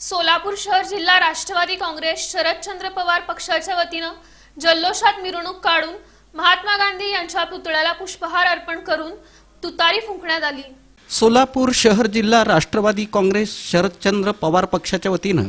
सोलापूर शहर जिल्हा राष्ट्रवादी काँग्रेस शरदचंद्र पवार पक्षाच्या वतीनं जल्लोषात मिरवणूक काढून महात्मा गांधी यांच्या पुतळ्याला पुष्पहार अर्पण करून तुतारी फुंकण्यात आली. सोलापूर शहर जिल्हा राष्ट्रवादी काँग्रेस शरदचंद्र पवार पक्षाच्या वतीनं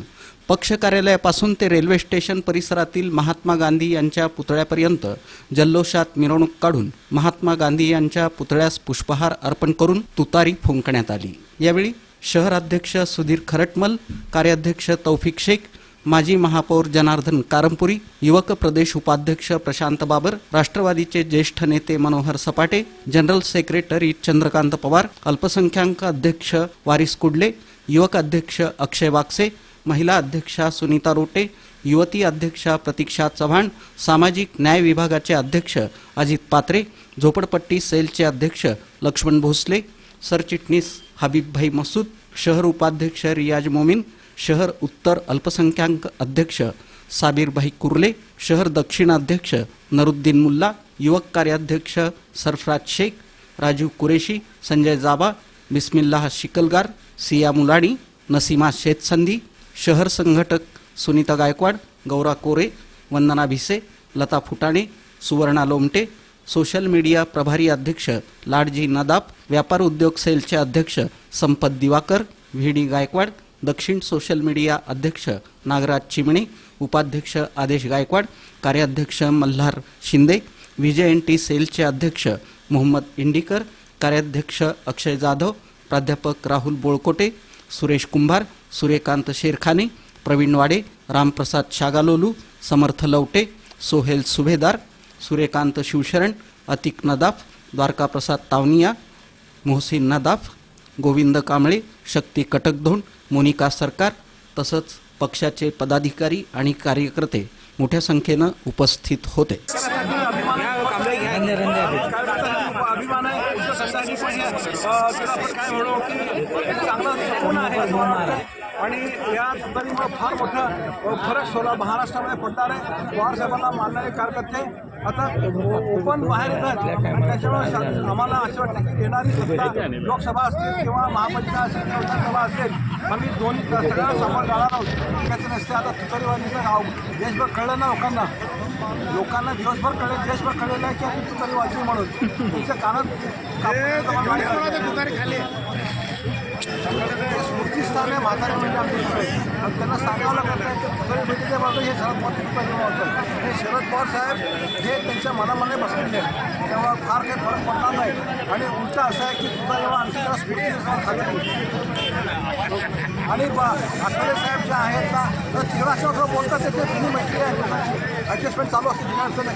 पक्ष कार्यालयापासून ते रेल्वे स्टेशन परिसरातील महात्मा गांधी यांच्या पुतळ्यापर्यंत जल्लोषात मिरवणूक काढून महात्मा गांधी यांच्या पुतळ्यास पुष्पहार अर्पण करून तुतारी फुंकण्यात आली. यावेळी शहर अध्यक्ष सुधीर खरटमल कार्याध्यक्ष तौफिक शेख माजी महापौर जनार्दन कारंपुरी युवक प्रदेश उपाध्यक्ष प्रशांत बाबर राष्ट्रवादीचे ज्येष्ठ नेते मनोहर सपाटे जनरल सेक्रेटरी चंद्रकांत पवार अल्पसंख्याक अध्यक्ष वारिस कुडले युवक अध्यक्ष अक्षय वागसे महिला अध्यक्षा सुनीता रोटे युवती अध्यक्षा प्रतीक्षा चव्हाण सामाजिक न्याय विभागाचे अध्यक्ष अजित पात्रे झोपडपट्टी सेलचे अध्यक्ष लक्ष्मण भोसले सरचिटणीस हबीबभाई मसूद शहर उपाध्यक्ष रियाज मोमीन शहर उत्तर अल्पसंख्याक अध्यक्ष साबीरभाई कुर्ले शहर दक्षिणाध्यक्ष नरुद्दीन मुल्ला युवक कार्याध्यक्ष सरफराज शेख राजीव कुरेशी संजय जाबा बिस्मिल्लाह शिकलगार सिया मुलाणी नसीमा शेतसंधी शहर संघटक सुनीता गायकवाड गौरा कोरे वंदना भिसे लता फुटाणे सुवर्णा लोमटे सोशल मीडिया प्रभारी अध्यक्ष लाडजी नदाप व्यापार उद्योग सेलचे अध्यक्ष संपत दिवाकर व्ही डी गायकवाड दक्षिण सोशल मीडिया अध्यक्ष नागराज चिमणे उपाध्यक्ष आदेश गायकवाड कार्याध्यक्ष Malhar Shinde V J N T सेलचे अध्यक्ष मोहम्मद इंडिकर कार्याध्यक्ष अक्षय जाधव प्राध्यापक राहुल बोळकोटे सुरेश कुंभार सूर्यकांत शेरखाने प्रवीण वाडे रामप्रसाद शागालोलू समर्थ लवटे सोहेल सुभेदार सूर्यकांत शिवशरण अतिक नदाफ द्वारकाप्रसाद तावनिया मोहसिन नदाफ गोविंद कांबळे शक्ती कटकधोंड मोनिका सरकार तसंच पक्षाचे पदाधिकारी आणि कार्यकर्ते मोठ्या संख्येनं उपस्थित होते. अभिमान आहे? त्यासाठी पण त्याला आपण काय म्हणू की चांगला आहे. आणि या तुतारीमुळे फार मोठं फरक सोला महाराष्ट्रामध्ये पडणार आहे. पवारसाहेबांना मानणारे कार्यकर्ते आता ओपन बाहेर येतात त्याच्यामुळे आम्हाला असं वाटतं की येणारी सत्ता लोकसभा असतील किंवा महापालिका असेल किंवा विधानसभा असेल आम्ही दोन्ही सगळ्यांना समोर जाणार आहोत. त्याचे नसते आता तुतारीवादीचं नाव देशभर कळलं ना लोकांना. लोकांना दिवसभर कळेल देशभर कळलेलं आहे की आम्ही तुतारी वाजवी म्हणून. तुमच्या कानात स्मृतीस्थान आहे म्हातारे म्हणजे आमचे सगळे. आणि त्यांना सांगावं लागत की तुतारी भेटीच्या बाजू हे शरद पवार तुतारी हे शरद पवार साहेब हे त्यांच्या मनामध्ये बसलेले आहेत. त्यामुळे फार काही फरक पडणार नाही. आणि उलटा असं आहे की तुझा जेव्हा आमच्या स्फूर्ती खाली आणि आठवले साहेब जे आहेत ना तर तिघाशे बोलतात ते तुम्ही मैत्री आहे. ॲडजस्टमेंट चालू असते